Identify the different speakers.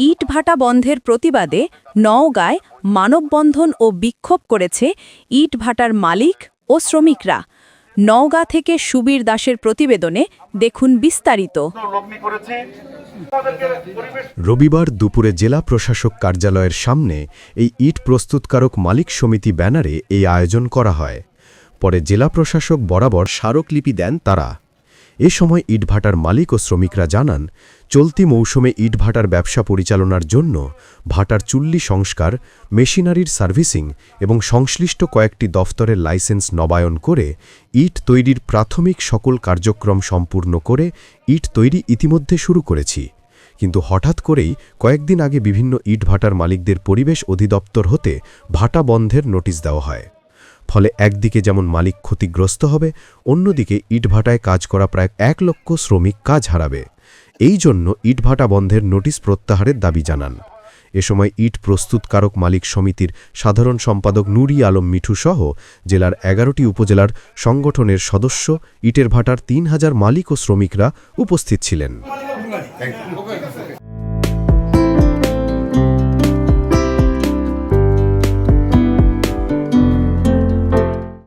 Speaker 1: ইটভাটা বন্ধের প্রতিবাদে নওগাঁয় মানববন্ধন ও বিক্ষোভ করেছে ইটভাটার মালিক ও শ্রমিকরা। নওগাঁ থেকে সুবীর দাসের প্রতিবেদনে দেখুন বিস্তারিত।
Speaker 2: রবিবার দুপুরে জেলা প্রশাসক কার্যালয়ের সামনে এই ইট প্রস্তুতকারক মালিক সমিতি ব্যানারে এই আয়োজন করা হয়। পরে জেলা প্রশাসক বরাবর স্মারকলিপি দেন তারা। এ সময় ইটভাটার মালিক ও শ্রমিকরা জানান, চলতি মৌসুমে ইটভাটার ব্যবসা পরিচালনার জন্য ভাটার চুল্লি সংস্কার, মেশিনারির সার্ভিসিং এবং সংশ্লিষ্ট কয়েকটি দফতরের লাইসেন্স নবায়ন করে ইট তৈরির প্রাথমিক সকল কার্যক্রম সম্পূর্ণ করে ইট তৈরি ইতিমধ্যে শুরু করেছি। কিন্তু হঠাৎ করেই কয়েকদিন আগে বিভিন্ন ইটভাটার মালিকদের পরিবেশ অধিদপ্তর হতে ভাটা বন্ধের নোটিশ দেওয়া হয়। ফলে একদিকে যেমন মালিক ক্ষতিগ্রস্ত হবে, অন্যদিকে ইটভাটায় কাজ করা প্রায় এক লক্ষ শ্রমিক কাজ হারাবে। এই জন্য ইটভাটা বন্ধের নোটিশ প্রত্যাহারের দাবি জানান। এ সময় ইট প্রস্তুতকারক মালিক সমিতির সাধারণ সম্পাদক নুরি আলম মিঠু সহ জেলার এগারোটি উপজেলার সংগঠনের সদস্য, ইটের ভাটার তিন হাজার মালিক ও শ্রমিকরা উপস্থিত ছিলেন।